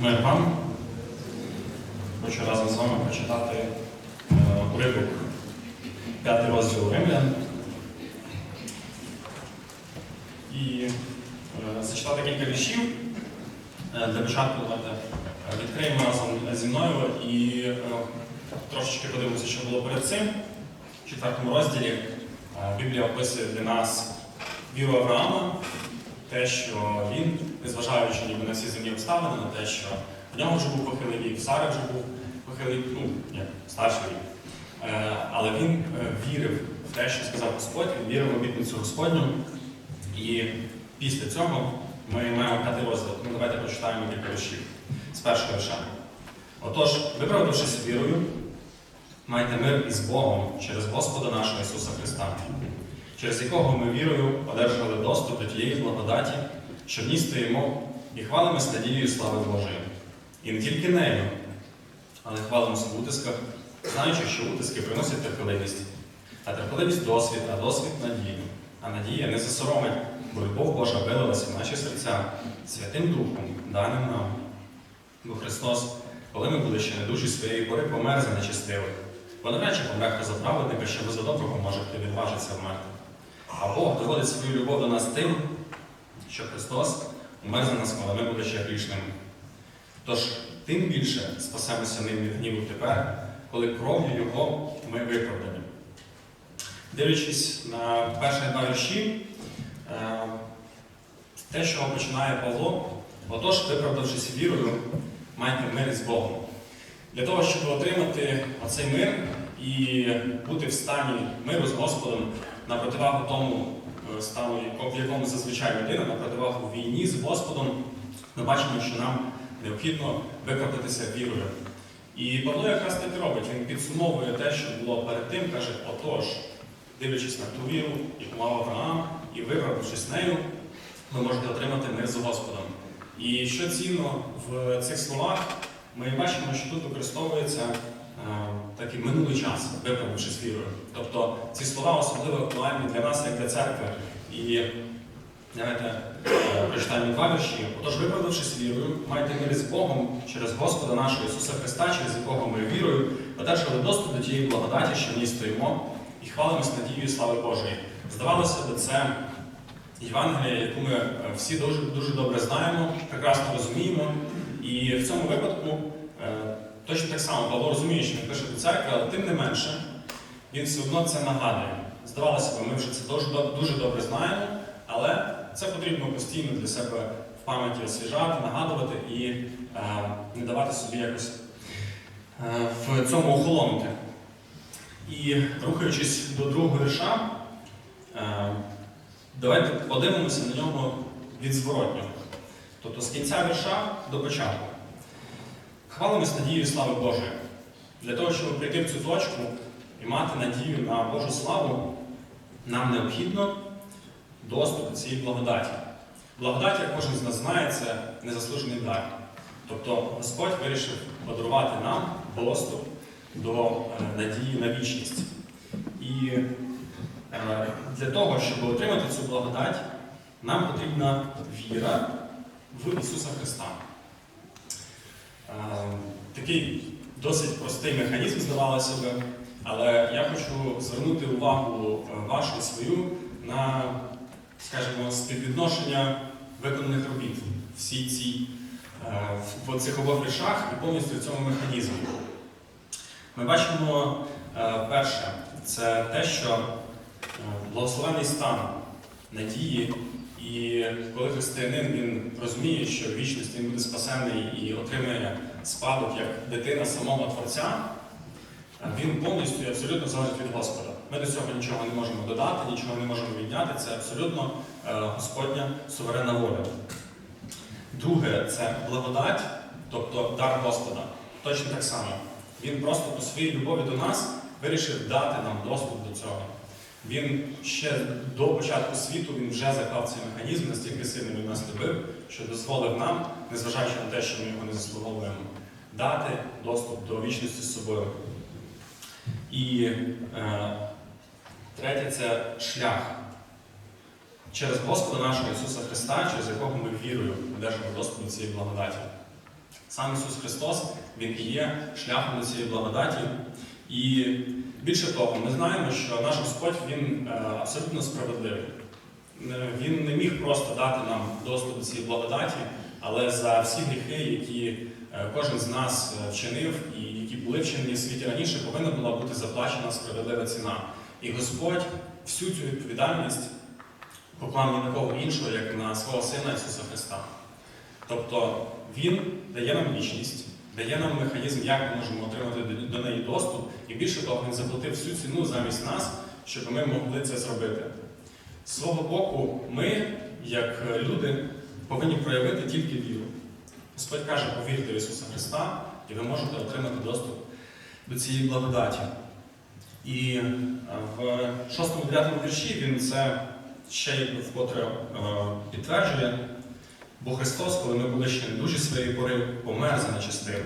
Мир вам. Хочу разом з вами прочитати е, уривок п'ятий розділ Римлян. І е, зачитати кілька віршів. Е, Для початку давайте відкриємо разом зі мною і трошечки подивимося, що було перед цим. В четвертому розділі Біблія описує для нас віру Авраама, те, що він, незважаючи ніби на всі земні обставини, на те, що в нього вже був похилий вік, в Сари вже був похилий, ну, як старший вік. Е, Але він е, вірив в те, що сказав Господь, він вірив в обітницю Господню. І після цього ми маємо п'ятий розділ. Тому давайте прочитаємо кілька віршів з першого вірша. Отож, виправдавшись вірою, майте мир із Богом через Господа нашого Ісуса Христа, через якого ми вірою одержали доступ до тієї благодаті, що в ній стоїмо і хвалимося надією слави Божої. І не тільки нею, але хвалимося в утисках, знаючи, що утиски приносять терпеливість, а терпеливість досвід, а досвід надію. А надія не засоромить, бо любов Божа вилилася в наші серця Святим Духом, даним нам. Бо Христос, коли ми були ще не душі своєї пори, помер за нечестивих. Бо навряд чи помер за праведника, що ви за доброго може хто відважиться вмерти. А Бог доводить свою любов до нас тим, що Христос умер за нас, коли ми були ще грішними. Тож тим більше спасемося ним від гніву тепер, коли кров'ю Його ми виправдані. Дивлячись на перші два вірші, е, те, що починає Павло, отож, виправдавшись вірою, майте мир з Богом. Для того, щоб отримати оцей мир і бути в стані миру з Господом на противагу тому е, стану, в якому зазвичай людина, на противагу війні з Господом, ми бачимо, що нам необхідно викрутитися вірою. І Павло якраз так робить. Він підсумовує те, що було перед тим, каже: отож, дивлячись на ту віру, яку мав Авраам, і виправившись нею, ви можете отримати мир з Господом. І що цінно в цих словах, ми бачимо, що тут використовується такий минулий час, виправившись вірою. Тобто ці слова особливо актуальні для нас, як для церкви. І давайте прочитаємо два вірші. Отож, виправдавшись вірою, майте мир з Богом через Господа нашого Ісуса Христа, через якого ми вірою, одержали доступ до тієї благодаті, що в ній стоїмо, і хвалимось надією слави Божої. Здавалося б, це Євангелія, яку ми е, всі дуже, дуже добре знаємо, прекрасно розуміємо. І в цьому випадку е, точно так само Павло розуміє, що він пише до церкви, але тим не менше, він все одно це нагадує. Здавалося б, ми вже це дуже, дуже добре знаємо, але це потрібно постійно для себе в пам'яті освіжати, нагадувати і е, не давати собі якось е, в цьому охолонути. І рухаючись до другого вірша, е, давайте подивимося на нього від зворотнього. Тобто з кінця вірша до початку. Хвалимось надією слави Божої. Для того, щоб прийти в цю точку і мати надію на Божу славу, нам необхідно доступ до цієї благодаті. Благодать, як кожен з нас знає, це незаслужений дар. Тобто Господь вирішив подарувати нам доступ до е, надії на вічність. І е, для того, щоб отримати цю благодать, нам потрібна віра в Ісуса Христа. Такий досить простий механізм, здавалося би, але я хочу звернути увагу е, вашу свою на, скажімо, співвідношення виконаних робіт всі ці е, в цих обох віршах і повністю в цьому механізмі. Ми бачимо е, перше, це те, що благословений стан надії, і коли християнин він розуміє, що в вічності він буде спасений і отримає спадок як дитина самого Творця, він повністю і абсолютно залежить від Господа. Ми до цього нічого не можемо додати, нічого не можемо відняти. Це абсолютно е, Господня суверенна воля. Друге це благодать, тобто дар Господа. Точно так само. Він просто по своїй любові до нас вирішив дати нам доступ до цього. Він ще до початку світу він вже заклав цей механізм, настільки сильно він нас любив, що дозволив нам, незважаючи на те, що ми його не заслуговуємо, дати доступ до вічності з собою. І е, третє це шлях. Через Господа нашого Ісуса Христа, через якого ми вірою одержимо доступ до цієї благодаті. Сам Ісус Христос, Він і є шляхом до цієї благодаті. І більше того, ми знаємо, що наш Господь Він е, абсолютно справедливий. Е, Він не міг просто дати нам доступ до цієї благодаті, але за всі гріхи, які е, кожен з нас вчинив і які були вчинені в світі раніше, повинна була бути заплачена справедлива ціна. І Господь всю цю відповідальність поклав ні на кого іншого, як на свого Сина Ісуса Христа. Тобто Він дає нам вічність, дає нам механізм, як ми можемо отримати до- неї доступ, і більше того, Він заплатив всю ціну замість нас, щоб ми могли це зробити. З свого боку, ми, як е, люди, повинні проявити тільки віру. Господь каже, повірте в Ісуса Христа, і ви можете отримати доступ до цієї благодаті. І е, в 6-9 вірші він це ще вкотре е, підтверджує. Бо Христос, коли ми були ще не дуже своєї пори, помер за нечестивих.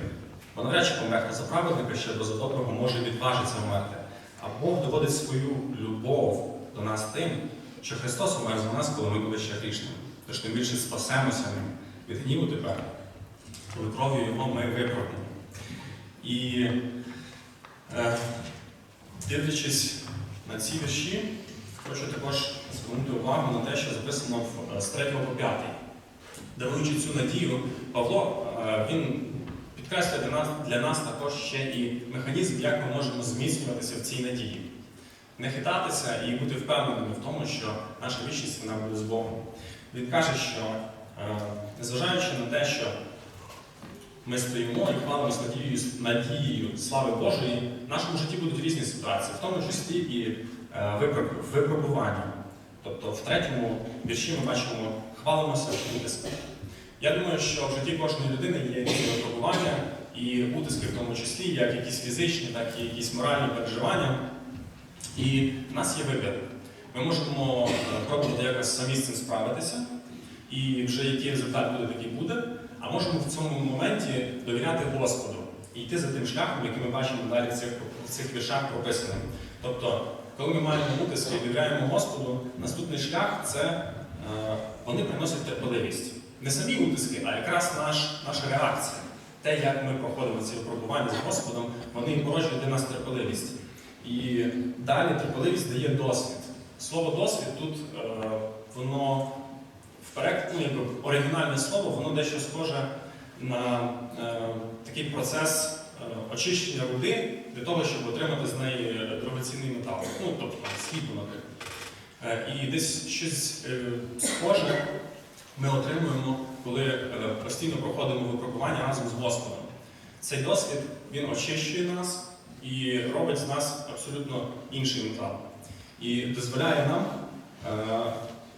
Бо навряд чи померти за праведника, ще до за доброго може відважитися вмерти. А Бог доводить свою любов до нас тим, що Христос умер за нас, коли ми були ще грішними. Тож тим більше спасемося ним від гніву тепер, коли кров'ю Його ми виправдані. І е, дивлячись на ці вірші, хочу також звернути увагу на те, що записано е, з 3 по 5. Даруючи цю надію, Павло він підкреслює для нас, для нас також ще і механізм, як ми можемо зміцнюватися в цій надії. Не хитатися і бути впевненими в тому, що наша вічність вона буде з Богом. Він каже, що незважаючи на те, що ми стоїмо і хвалимося надією, надією слави Божої, в нашому житті будуть різні ситуації, в тому числі і е, випробування. Тобто в третьому вірші ми бачимо хвалимося утиски. Я думаю, що в житті кожної людини є різні випробування і утиски, в тому числі, як якісь фізичні, так і якісь моральні переживання. І в нас є вибір. Ми можемо е, пробувати якось самі з цим справитися, і вже який результат буде, такий буде. А можемо в цьому моменті довіряти Господу і йти за тим шляхом, який ми бачимо далі в цих, в цих віршах прописаним. Тобто, коли ми маємо утиски і довіряємо Господу, наступний шлях це е, вони приносять терпеливість. Не самі утиски, а якраз наш, наша реакція. Те, як ми проходимо ці випробування з Господом, вони породжують для нас терпеливість. І далі терпеливість дає досвід. Слово досвід тут е, воно в перекладі, ну, якби оригінальне слово, воно дещо схоже на е, такий процес очищення руди для того, щоб отримати з неї дорогоцінний метал. Ну, тобто срібло, наприклад. Е, і десь щось е, схоже ми отримуємо, коли е, постійно проходимо випробування разом з Господом. Цей досвід він очищує нас і робить з нас абсолютно інший метал. І дозволяє нам е,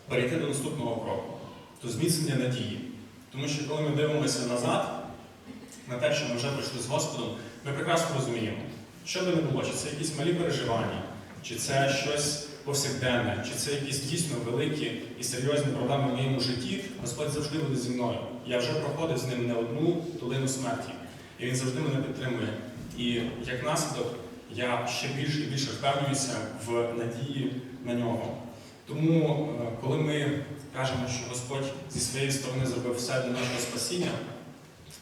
перейти до наступного кроку, до зміцнення надії. Тому що коли ми дивимося назад на те, що ми вже пройшли з Господом, ми прекрасно розуміємо, що би не було, чи це якісь малі переживання, чи це щось повсякденне, чи це якісь дійсно великі і серйозні проблеми в моєму житті, Господь завжди буде зі мною. Я вже проходив з ним не одну долину смерті, і він завжди мене підтримує. І як наслідок я ще більше і більше впевнююся в надії на нього. Тому, е, коли ми кажемо, що Господь зі своєї сторони зробив все для нашого спасіння,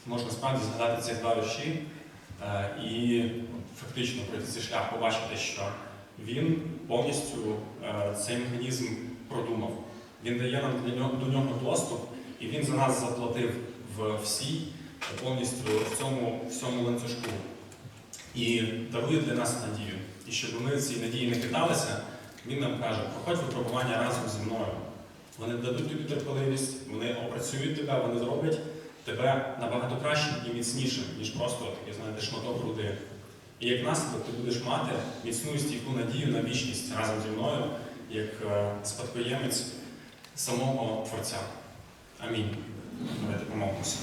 можна справді згадати ці два вірші е, і фактично пройти цей шлях, побачити, що він повністю е, цей механізм продумав. Він дає нам до нього доступ, і він за нас заплатив в всій, повністю в цьому всьому ланцюжку. І дарує для нас надію. І щоб ми цій надії не кидалися, він нам каже, проходь випробування разом зі мною. Вони дадуть тобі терпеливість, вони опрацюють тебе, вони зроблять тебе набагато кращим і міцнішим, ніж просто такий, знаєте, шматок руди. І як наслідок ти будеш мати міцну і стійку надію на вічність разом зі мною, як е, спадкоємець самого Творця. Амінь. Давайте помолимося.